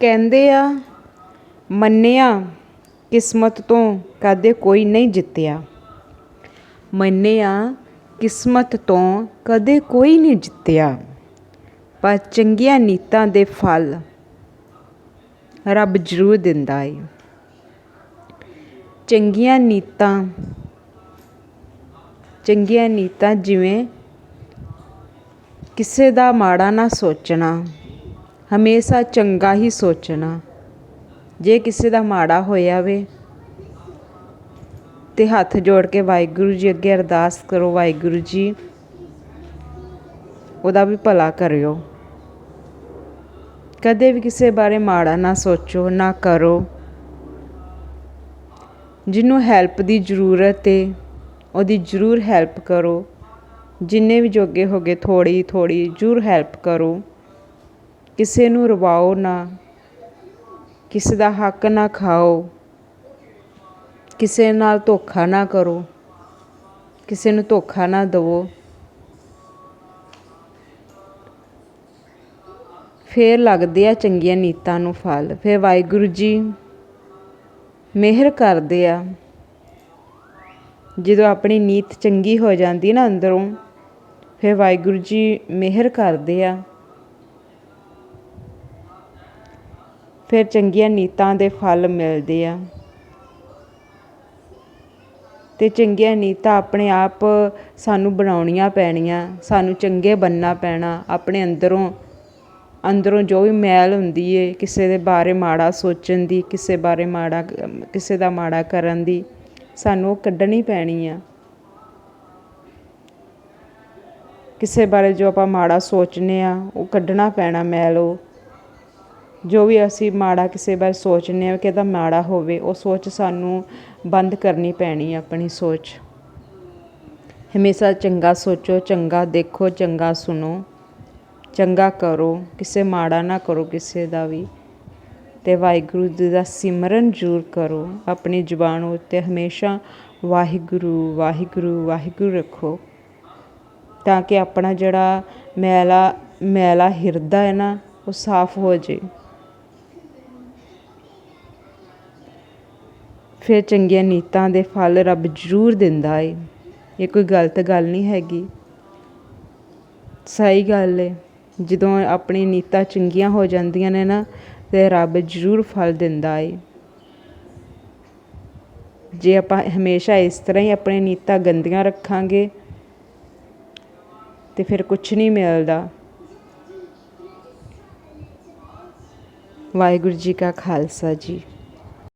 ਕਹਿੰਦੇ ਆ, ਮੰਨਿਆ, ਕਿਸਮਤ ਤੋਂ ਕਦੇ ਕੋਈ ਨਹੀਂ ਜਿੱਤਿਆ। ਮੰਨਿਆ, ਕਿਸਮਤ ਤੋਂ ਕਦੇ ਕੋਈ ਨਹੀਂ ਜਿੱਤਿਆ। ਪਰ ਚੰਗੀਆਂ ਨੀਤਾਂ ਦੇ ਫਲ ਰੱਬ ਜ਼ਰੂਰ ਦਿੰਦਾ ਏ। ਚੰਗੀਆਂ ਨੀਤਾਂ ਚੰਗੀਆਂ ਨੀਤਾਂ ਜਿਵੇਂ ਕਿਸੇ ਦਾ ਮਾੜਾ ਨਾ ਸੋਚਣਾ ਹਮੇਸ਼ਾ ਚੰਗਾ ਹੀ ਸੋਚਣਾ। ਜੇ ਕਿਸੇ ਦਾ ਮਾੜਾ ਹੋਇਆ ਵੇ, ਤੇ ਹੱਥ ਜੋੜ ਕੇ ਵਾਹਿਗੁਰੂ ਜੀ ਅੱਗੇ ਅਰਦਾਸ ਕਰੋ, ਵਾਹਿਗੁਰੂ ਜੀ, ਉਹਦਾ ਵੀ ਭਲਾ ਕਰਿਓ। ਕਦੇ ਵੀ ਕਿਸੇ ਬਾਰੇ ਮਾੜਾ ਨਾ ਸੋਚੋ, ਨਾ ਕਰੋ। ਜਿਹਨੂੰ ਹੈਲਪ ਦੀ ਜ਼ਰੂਰਤ ਏ, ਉਹਦੀ ਜ਼ਰੂਰ ਹੈਲਪ ਕਰੋ। ਜਿੰਨੇ ਵੀ ਜੋਗੇ ਹੋਗੇ ਥੋੜੀ ਥੋੜੀ ਜ਼ਰੂਰ ਹੈਲਪ ਕਰੋ। ਕਿਸੇ ਨੂੰ ਰਵਾਓ ਨਾ, ਕਿਸੇ ਦਾ ਹੱਕ ਨਾ ਖਾਓ, ਕਿਸੇ ਨਾਲ ਧੋਖਾ ਨਾ ਕਰੋ, ਕਿਸੇ ਨੂੰ ਧੋਖਾ ਨਾ ਦਿਵੋ। ਫੇਰ ਲੱਗਦੇ ਆ ਚੰਗੀਆਂ ਨੀਤਾਂ ਨੂੰ ਫਲ। ਫਿਰ ਵਾਹਿਗੁਰੂ ਜੀ ਮਿਹਰ ਕਰਦੇ ਆ। ਜਦੋਂ ਆਪਣੀ ਨੀਤ ਚੰਗੀ ਹੋ ਜਾਂਦੀ ਨਾ ਅੰਦਰੋਂ, ਫਿਰ ਵਾਹਿਗੁਰੂ ਜੀ ਮਿਹਰ ਕਰਦੇ ਆ। ਫਿਰ ਚੰਗੀਆਂ ਨੀਤਾਂ ਦੇ ਫਲ ਮਿਲਦੇ ਆ। ਅਤੇ ਚੰਗੀਆਂ ਨੀਤਾਂ ਆਪਣੇ ਆਪ ਸਾਨੂੰ ਬਣਾਉਣੀਆਂ ਪੈਣੀਆਂ, ਸਾਨੂੰ ਚੰਗੇ ਬਣਨਾ ਪੈਣਾ, ਆਪਣੇ ਅੰਦਰੋਂ ਅੰਦਰੋਂ ਜੋ ਵੀ ਮੈਲ ਹੁੰਦੀ ਹੈ ਕਿਸੇ ਦੇ ਬਾਰੇ ਮਾੜਾ ਸੋਚਣ ਦੀ, ਕਿਸੇ ਬਾਰੇ ਮਾੜਾ, ਕਿਸੇ ਦਾ ਮਾੜਾ ਕਰਨ ਦੀ, ਸਾਨੂੰ ਉਹ ਕੱਢਣੀ ਪੈਣੀ ਆ। ਕਿਸੇ ਬਾਰੇ ਜੋ ਆਪਾਂ ਮਾੜਾ ਸੋਚਨੇ ਆ, ਉਹ ਕੱਢਣਾ ਪੈਣਾ ਮੈਲ ਉਹ। ਜੋ ਵੀ ਅਸੀਂ ਮਾੜਾ ਕਿਸੇ ਬਾਰੇ ਸੋਚਦੇ ਹਾਂ ਕਿ ਇਹਦਾ ਮਾੜਾ ਹੋਵੇ, ਉਹ ਸੋਚ ਸਾਨੂੰ ਬੰਦ ਕਰਨੀ ਪੈਣੀ ਆਪਣੀ ਸੋਚ। ਹਮੇਸ਼ਾ ਚੰਗਾ ਸੋਚੋ, ਚੰਗਾ ਦੇਖੋ, ਚੰਗਾ ਸੁਣੋ, ਚੰਗਾ ਕਰੋ, ਕਿਸੇ ਮਾੜਾ ਨਾ ਕਰੋ ਕਿਸੇ ਦਾ ਵੀ। ਤੇ ਵਾਹਿਗੁਰੂ ਜੀ ਦਾ ਸਿਮਰਨ ਜ਼ਰੂਰ ਕਰੋ, ਆਪਣੀ ਜ਼ੁਬਾਨ ਉੱਤੇ ਹਮੇਸ਼ਾ ਵਾਹਿਗੁਰੂ ਵਾਹਿਗੁਰੂ ਵਾਹਿਗੁਰੂ ਰੱਖੋ। ਤਾਂ ਕਿ ਆਪਣਾ ਜਿਹੜਾ ਮੈਲਾ ਮੈਲਾ ਹਿਰਦਾ ਹੈ ਨਾ, ਉਹ ਸਾਫ਼ ਹੋ ਜੇ। ਫਿਰ ਚੰਗੀਆਂ ਨੀਤਾਂ ਦੇ ਫਲ ਰੱਬ ਜ਼ਰੂਰ ਦਿੰਦਾ ਏ। ਇਹ ਕੋਈ ਗਲਤ ਗੱਲ ਨਹੀਂ ਹੈਗੀ। ਸਹੀ ਗੱਲ ਹੈ ਜਦੋਂ ਆਪਣੀ ਨੀਤਾਂ ਚੰਗੀਆਂ ਹੋ ਜਾਂਦੀਆਂ ਨੇ ਨਾ, ਤਾਂ ਰੱਬ ਜ਼ਰੂਰ ਫਲ ਦਿੰਦਾ ਏ। ਜੇ ਆਪਾਂ ਹਮੇਸ਼ਾ ਇਸ ਤਰ੍ਹਾਂ ਹੀ ਆਪਣੀ ਨੀਤਾਂ ਗੰਦੀਆਂ ਰੱਖਾਂਗੇ, ਤੇ ਫਿਰ ਕੁਝ ਨਹੀਂ ਮਿਲਦਾ। ਵਾਹਿਗੁਰੂ ਜੀ ਕਾ ਖਾਲਸਾ ਜੀ।